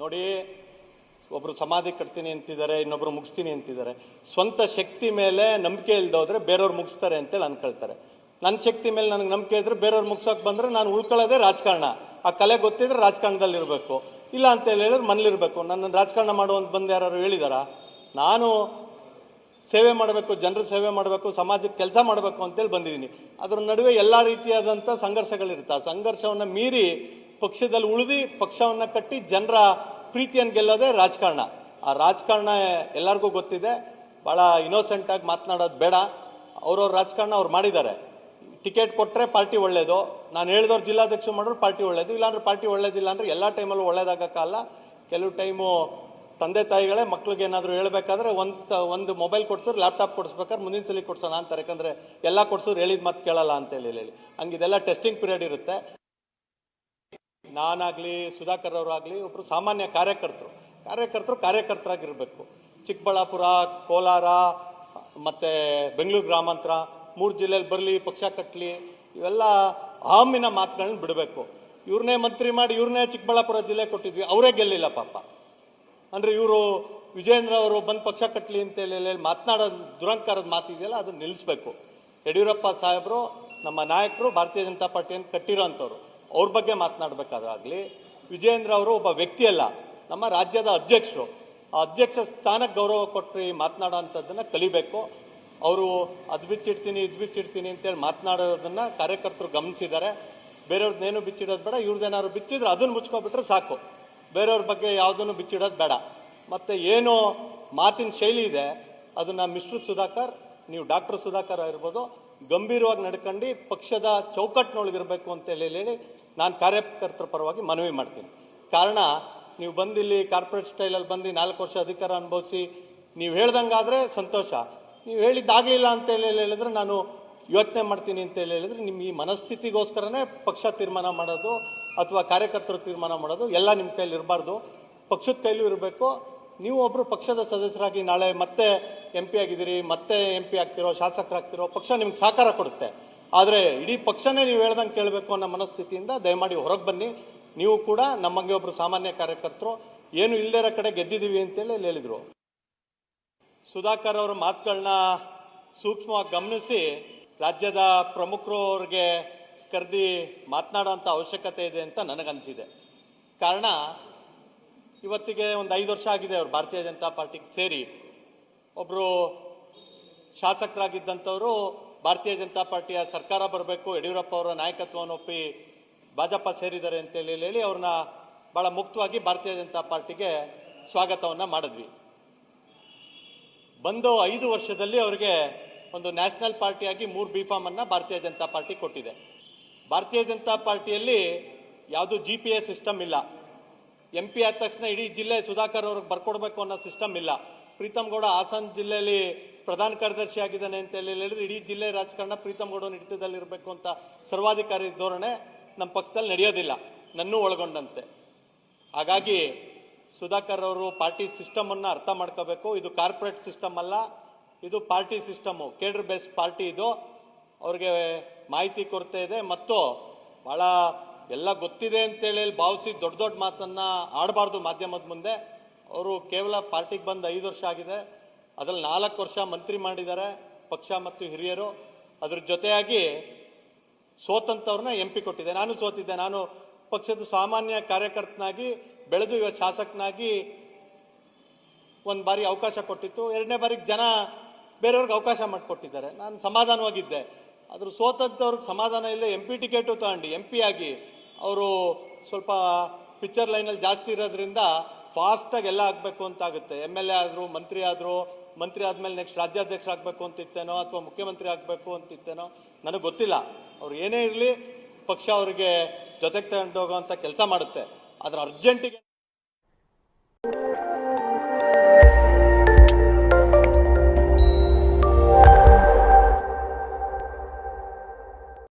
ನೋಡಿ, ಒಬ್ರು ಸಮಾಧಿ ಕಟ್ತೀನಿ ಅಂತಿದ್ದಾರೆ, ಇನ್ನೊಬ್ರು ಮುಗಿಸ್ತೀನಿ ಅಂತಿದ್ದಾರೆ. ಸ್ವಂತ ಶಕ್ತಿ ಮೇಲೆ ನಂಬಿಕೆ ಇಲ್ದೋದ್ರೆ ಬೇರೆಯವ್ರು ಮುಗಿಸ್ತಾರೆ ಅಂತೇಳಿ ಅನ್ಕೊಳ್ತಾರೆ. ನನ್ನ ಶಕ್ತಿ ಮೇಲೆ ನನಗೆ ನಂಬಿಕೆ ಇದ್ರೆ ಬೇರೆಯವ್ರು ಮುಗ್ಸೋಕೆ ಬಂದರೆ ನಾನು ಉಳ್ಕೊಳ್ಳೋದೇ ರಾಜಕಾರಣ. ಆ ಕಲೆ ಗೊತ್ತಿದ್ರೆ ರಾಜಕಾರಣದಲ್ಲಿರಬೇಕು ಇಲ್ಲ ಅಂತ ಹೇಳಿದ್ರೆ ಮನೇಲಿರಬೇಕು ನನ್ನ ರಾಜಕಾರಣ ಮಾಡುವಂತ ಬಂದು ಯಾರು ಹೇಳಿದಾರ? ನಾನು ಸೇವೆ ಮಾಡಬೇಕು, ಜನರ ಸೇವೆ ಮಾಡಬೇಕು, ಸಮಾಜಕ್ಕೆ ಕೆಲಸ ಮಾಡಬೇಕು ಅಂತೇಳಿ ಬಂದಿದ್ದೀನಿ. ಅದರ ನಡುವೆ ಎಲ್ಲ ರೀತಿಯಾದಂಥ ಸಂಘರ್ಷಗಳಿರುತ್ತೆ. ಆ ಸಂಘರ್ಷವನ್ನು ಮೀರಿ ಪಕ್ಷದಲ್ಲಿ ಉಳಿದು ಪಕ್ಷವನ್ನು ಕಟ್ಟಿ ಜನರ ಪ್ರೀತಿಯನ್ನು ಗೆಲ್ಲೋದೇ ರಾಜಕಾರಣ. ಆ ರಾಜಕಾರಣ ಎಲ್ಲರಿಗೂ ಗೊತ್ತಿದೆ. ಭಾಳ ಇನ್ನೋಸೆಂಟಾಗಿ ಮಾತನಾಡೋದು ಬೇಡ. ಅವ್ರವ್ರ ರಾಜಕಾರಣ ಅವ್ರು ಮಾಡಿದ್ದಾರೆ. ಟಿಕೆಟ್ ಕೊಟ್ಟರೆ ಪಾರ್ಟಿ ಒಳ್ಳೇದು. ನಾನು ಹೇಳಿದವ್ರು ಜಿಲ್ಲಾಧ್ಯಕ್ಷರು ಮಾಡಿದ್ರು ಪಾರ್ಟಿ ಒಳ್ಳೇದು. ಇಲ್ಲಾಂದ್ರೆ ಪಾರ್ಟಿ ಒಳ್ಳೇದಿಲ್ಲ ಅಂದರೆ ಎಲ್ಲ ಟೈಮಲ್ಲೂ ಒಳ್ಳೇದಾಗಕ್ಕಲ್ಲ ಕೆಲವು ಟೈಮು ತಂದೆ ತಾಯಿಗಳೇ ಮಕ್ಳಿಗೆ ಏನಾದರೂ ಹೇಳ್ಬೇಕಾದ್ರೆ ಒಂದು ಒಂದು ಮೊಬೈಲ್ ಕೊಡ್ಸೋರು ಲ್ಯಾಪ್ಟಾಪ್ ಕೊಡಿಸ್ಬೇಕಾದ್ರೆ ಮುಂದಿನ ಸಲ ಕೊಡ್ಸೋಣ ಅಂತಾರೆ. ಯಾಕಂದರೆ ಎಲ್ಲ ಕೊಡ್ಸೋರು ಹೇಳಿದ ಮಾತು ಕೇಳಲ್ಲ ಅಂತ ಹೇಳಿ ಹೇಳಿ ಹಂಗಿದೆಲ್ಲ ಟೆಸ್ಟಿಂಗ್ ಪೀರಿಯಡ್ ಇರುತ್ತೆ. ನಾನಾಗ್ಲಿ, ಸುಧಾಕರ್ ಅವರಾಗಲಿ ಒಬ್ರು ಸಾಮಾನ್ಯ ಕಾರ್ಯಕರ್ತರು. ಕಾರ್ಯಕರ್ತರು ಕಾರ್ಯಕರ್ತರಾಗಿರಬೇಕು. ಚಿಕ್ಕಬಳ್ಳಾಪುರ, ಕೋಲಾರ, ಮತ್ತು ಬೆಂಗಳೂರು ಗ್ರಾಮಾಂತರ, ಮೂರು ಜಿಲ್ಲೆಯಲ್ಲಿ ಬರಲಿ, ಪಕ್ಷ ಕಟ್ಟಲಿ ಇವೆಲ್ಲ ಅಹಮಿನ ಮಾತುಗಳನ್ನ ಬಿಡಬೇಕು. ಇವ್ರನ್ನೇ ಮಂತ್ರಿ ಮಾಡಿ ಇವ್ರನ್ನೇ ಚಿಕ್ಕಬಳ್ಳಾಪುರ ಜಿಲ್ಲೆ ಕೊಟ್ಟಿದ್ವಿ, ಅವರೇ ಗೆಲ್ಲಿಲ್ಲ ಪಾಪ. ಅಂದರೆ ಇವರು ವಿಜೇಂದ್ರ ಅವರು ಬಂದು ಪಕ್ಷ ಕಟ್ಟಲಿ ಅಂತೇಳಿ ಹೇಳಿ ಮಾತನಾಡೋ ದುರಂಕಾರದ ಮಾತಿದೆಯಲ್ಲ, ಅದನ್ನು ನಿಲ್ಲಿಸ್ಬೇಕು ಯಡಿಯೂರಪ್ಪ ಸಾಹೇಬರು ನಮ್ಮ ನಾಯಕರು, ಭಾರತೀಯ ಜನತಾ ಪಾರ್ಟಿಯನ್ನು ಕಟ್ಟಿರೋಂಥವ್ರು. ಅವ್ರ ಬಗ್ಗೆ ಮಾತನಾಡಬೇಕಾದ್ರಾಗಲಿ, ವಿಜಯೇಂದ್ರ ಅವರು ಒಬ್ಬ ವ್ಯಕ್ತಿಯಲ್ಲ, ನಮ್ಮ ರಾಜ್ಯದ ಅಧ್ಯಕ್ಷರು. ಆ ಅಧ್ಯಕ್ಷ ಸ್ಥಾನಕ್ಕೆ ಗೌರವ ಕೊಟ್ಟು ಮಾತನಾಡೋ ಅಂಥದ್ದನ್ನು ಕಲಿಬೇಕು. ಅವರು ಅದು ಬಿಚ್ಚಿಡ್ತೀನಿ, ಇದು ಬಿಚ್ಚಿಡ್ತೀನಿ ಅಂತೇಳಿ ಮಾತನಾಡೋದನ್ನು ಕಾರ್ಯಕರ್ತರು ಗಮನಿಸಿದ್ದಾರೆ. ಬೇರೆಯವ್ರದ್ದೇನು ಬಿಚ್ಚಿಡೋದು ಬೇಡ ಇವ್ರದ್ದೇನಾದ್ರು ಬಿಚ್ಚಿದ್ರೆ ಅದನ್ನು ಮುಚ್ಕೊಬಿಟ್ರೆ ಸಾಕು. ಬೇರೆಯವ್ರ ಬಗ್ಗೆ ಯಾವುದನ್ನು ಬಿಚ್ಚಿಡೋದು ಬೇಡ. ಮತ್ತು ಏನು ಮಾತಿನ ಶೈಲಿ ಇದೆ, ಅದನ್ನು ಮಿಸ್ಟರ್ ಸುಧಾಕರ್, ನೀವು ಡಾಕ್ಟರ್ ಸುಧಾಕರ್ ಇರ್ಬೋದು ಗಂಭೀರವಾಗಿ ನಡ್ಕೊಂಡು ಪಕ್ಷದ ಚೌಕಟ್ಟಿನೊಳಗಿರಬೇಕು ಅಂತ ಹೇಳಿ ನಾನು ಕಾರ್ಯಕರ್ತರ ಪರವಾಗಿ ಮನವಿ ಮಾಡ್ತೀನಿ. ಕಾರಣ, ನೀವು ಬಂದಿಲ್ಲಿ ಕಾರ್ಪೊರೇಟ್ ಸ್ಟೈಲಲ್ಲಿ ಬಂದು ನಾಲ್ಕು ವರ್ಷ ಅಧಿಕಾರ ಅನುಭವಿಸಿ, ನೀವು ಹೇಳ್ದಂಗಾದರೆ ಸಂತೋಷ. ನೀವು ಹೇಳಿದ್ದಾಗಲಿಲ್ಲ ಅಂತ ಹೇಳಿ ಹೇಳಿದ್ರೆ ನಾನು ಯೋಚನೆ ಮಾಡ್ತೀನಿ ಅಂತ ಹೇಳಿ ಹೇಳಿದ್ರೆ ನಿಮ್ಮ ಈ ಮನಸ್ಥಿತಿಗೋಸ್ಕರನೇ ಪಕ್ಷ ತೀರ್ಮಾನ ಮಾಡೋದು ಅಥವಾ ಕಾರ್ಯಕರ್ತರು ತೀರ್ಮಾನ ಮಾಡೋದು ಎಲ್ಲ ನಿಮ್ಮ ಕೈಲಿ ಇರಬಾರ್ದು. ಪಕ್ಷದ ಕೈಲೂ ಇರಬೇಕು. ನೀವು ಒಬ್ಬರು ಪಕ್ಷದ ಸದಸ್ಯರಾಗಿ ನಾಳೆ ಮತ್ತೆ ಎಂ ಪಿ ಆಗಿದ್ದೀರಿ, ಮತ್ತೆ ಎಂ ಪಿ ಆಗ್ತಿರೋ, ಶಾಸಕರಾಗ್ತಿರೋ ಪಕ್ಷ ನಿಮ್ಗೆ ಸಹಕಾರ ಕೊಡುತ್ತೆ. ಆದರೆ ಇಡೀ ಪಕ್ಷನೇ ನೀವು ಹೇಳ್ದಂಗೆ ಕೇಳಬೇಕು ಅನ್ನೋ ಮನಸ್ಥಿತಿಯಿಂದ ದಯಮಾಡಿ ಹೊರಗೆ ಬನ್ನಿ. ನೀವು ಕೂಡ ನಮ್ಮಂಗೆ ಒಬ್ಬರು ಸಾಮಾನ್ಯ ಕಾರ್ಯಕರ್ತರು. ಏನು ಇಲ್ಲದೇ ಇರೋ ಕಡೆ ಗೆದ್ದಿದ್ದೀವಿ ಅಂತೇಳಿ ಹೇಳಿದರು. ಸುಧಾಕರ್ ಅವರ ಮಾತುಗಳನ್ನ ಸೂಕ್ಷ್ಮವಾಗಿ ಗಮನಿಸಿ ರಾಜ್ಯದ ಪ್ರಮುಖರು ಅವ್ರಿಗೆ ಕರೆದಿ ಮಾತನಾಡುವಂಥ ಅವಶ್ಯಕತೆ ಇದೆ ಅಂತ ನನಗನ್ಸಿದೆ. ಕಾರಣ ಇವತ್ತಿಗೆ ಒಂದು ಐದು ವರ್ಷ ಆಗಿದೆ ಅವರು ಭಾರತೀಯ ಜನತಾ ಪಾರ್ಟಿಗೆ ಸೇರಿ. ಒಬ್ಬರು ಶಾಸಕರಾಗಿದ್ದಂಥವರು ಭಾರತೀಯ ಜನತಾ ಪಾರ್ಟಿಯ ಸರ್ಕಾರ ಬರಬೇಕು, ಯಡಿಯೂರಪ್ಪ ಅವರ ನಾಯಕತ್ವವನ್ನು ಒಪ್ಪಿ ಭಾಜಪ ಸೇರಿದ್ದಾರೆ ಅಂತೇಳಿ ಹೇಳಿ ಅವ್ರನ್ನ ಬಹಳ ಮುಕ್ತವಾಗಿ ಭಾರತೀಯ ಜನತಾ ಪಾರ್ಟಿಗೆ ಸ್ವಾಗತವನ್ನು ಮಾಡಿದ್ವಿ. ಬಂದು ಐದು ವರ್ಷದಲ್ಲಿ ಅವರಿಗೆ ಒಂದು ನ್ಯಾಷನಲ್ ಪಾರ್ಟಿಯಾಗಿ ಮೂರು ಬಿ ಫಾರ್ಮ್ ಅನ್ನ ಭಾರತೀಯ ಜನತಾ ಪಾರ್ಟಿ ಕೊಟ್ಟಿದೆ. ಭಾರತೀಯ ಜನತಾ ಪಾರ್ಟಿಯಲ್ಲಿ ಯಾವುದು ಜಿ ಪಿ ಎಸ್ ಸಿಸ್ಟಮ್ ಇಲ್ಲ. ಎಂ ಪಿ ಆದ ತಕ್ಷಣ ಇಡೀ ಜಿಲ್ಲೆ ಸುಧಾಕರ್ ಅವ್ರಿಗೆ ಬರ್ಕೊಡ್ಬೇಕು ಅನ್ನೋ ಸಿಸ್ಟಮ್ ಇಲ್ಲ. ಪ್ರೀತಮ್ ಗೌಡ ಹಾಸನ್ ಜಿಲ್ಲೆಯಲ್ಲಿ ಪ್ರಧಾನ ಕಾರ್ಯದರ್ಶಿ ಆಗಿದ್ದಾನೆ ಅಂತ ಹೇಳಿ ಹೇಳಿದ್ರೆ ಇಡೀ ಜಿಲ್ಲೆ ರಾಜಕಾರಣ ಪ್ರೀತಮ್ ಗೌಡ ಹಿಡಿತದಲ್ಲಿ ಇರಬೇಕು ಅಂತ ಸರ್ವಾಧಿಕಾರಿ ಧೋರಣೆ ನಮ್ಮ ಪಕ್ಷದಲ್ಲಿ ನಡೆಯೋದಿಲ್ಲ. ನನ್ನೂ ಒಳಗೊಂಡಂತೆ. ಹಾಗಾಗಿ ಸುಧಾಕರ್ ಅವರು ಪಾರ್ಟಿ ಸಿಸ್ಟಮ್ ಅನ್ನ ಅರ್ಥ ಮಾಡ್ಕೋಬೇಕು. ಇದು ಕಾರ್ಪೊರೇಟ್ ಸಿಸ್ಟಮ್ ಅಲ್ಲ, ಇದು party system. Cadre based party ಇದು. ಅವ್ರಿಗೆ ಮಾಹಿತಿ ಕೊರತೆ ಇದೆ. ಮತ್ತು ಬಹಳ ಎಲ್ಲ ಗೊತ್ತಿದೆ ಅಂತೇಳಿ ಭಾವಿಸಿ ದೊಡ್ಡ ದೊಡ್ಡ ಮಾತನ್ನು ಆಡಬಾರ್ದು ಮಾಧ್ಯಮದ ಮುಂದೆ. ಅವರು ಕೇವಲ ಪಾರ್ಟಿಗೆ ಬಂದು ಐದು ವರ್ಷ ಆಗಿದೆ. ಅದ್ರಲ್ಲಿ ನಾಲ್ಕು ವರ್ಷ ಮಂತ್ರಿ ಮಾಡಿದ್ದಾರೆ ಪಕ್ಷ ಮತ್ತು ಹಿರಿಯರು. ಅದ್ರ ಜೊತೆಯಾಗಿ ಸೋತಂತವ್ರನ್ನ ಎಂ ಪಿ ಕೊಟ್ಟಿದೆ. ನಾನು ಸೋತಿದ್ದೆ. ನಾನು ಪಕ್ಷದ ಸಾಮಾನ್ಯ ಕಾರ್ಯಕರ್ತನಾಗಿ, ಬೆಳೆದು ಇವತ್ತು ಶಾಸಕನಾಗಿ ಒಂದು ಬಾರಿ ಅವಕಾಶ ಕೊಟ್ಟಿತ್ತು. ಎರಡನೇ ಬಾರಿಗೆ ಜನ ಬೇರೆಯವ್ರಿಗೆ ಅವಕಾಶ ಮಾಡಿಕೊಟ್ಟಿದ್ದಾರೆ. ನಾನು ಸಮಾಧಾನವಾಗಿದ್ದೆ. ಅದ್ರ ಸೋತಂತವ್ರಿಗೆ ಸಮಾಧಾನ ಇಲ್ಲ. ಎಂ ಪಿ ಟಿಕೆಟು ತಗೊಂಡು ಎಂ ಪಿ ಆಗಿ ಅವರು ಸ್ವಲ್ಪ ಪಿಕ್ಚರ್ ಲೈನಲ್ಲಿ ಜಾಸ್ತಿ ಇರೋದ್ರಿಂದ ಫಾಸ್ಟಾಗಿ ಎಲ್ಲ ಆಗಬೇಕು ಅಂತ ಆಗುತ್ತೆ ಎಂ ಎಲ್ ಎ ಆದರೂ, ಮಂತ್ರಿ ಆದರೂ, ಮಂತ್ರಿ ಆದಮೇಲೆ ನೆಕ್ಸ್ಟ್ ರಾಜ್ಯಾಧ್ಯಕ್ಷ ಆಗಬೇಕು ಅಂತಿತ್ತೇನೋ ಅಥವಾ ಮುಖ್ಯಮಂತ್ರಿ ಆಗಬೇಕು ಅಂತಿತ್ತೇನೋ ನನಗೆ ಗೊತ್ತಿಲ್ಲ. ಅವ್ರು ಏನೇ ಇರಲಿ ಪಕ್ಷ ಅವರಿಗೆ ಜೊತೆಗೆ ತಗೊಂಡೋಗೋಂಥ ಕೆಲಸ ಮಾಡುತ್ತೆ. ಆದರೆ ಅರ್ಜೆಂಟಿಗೆ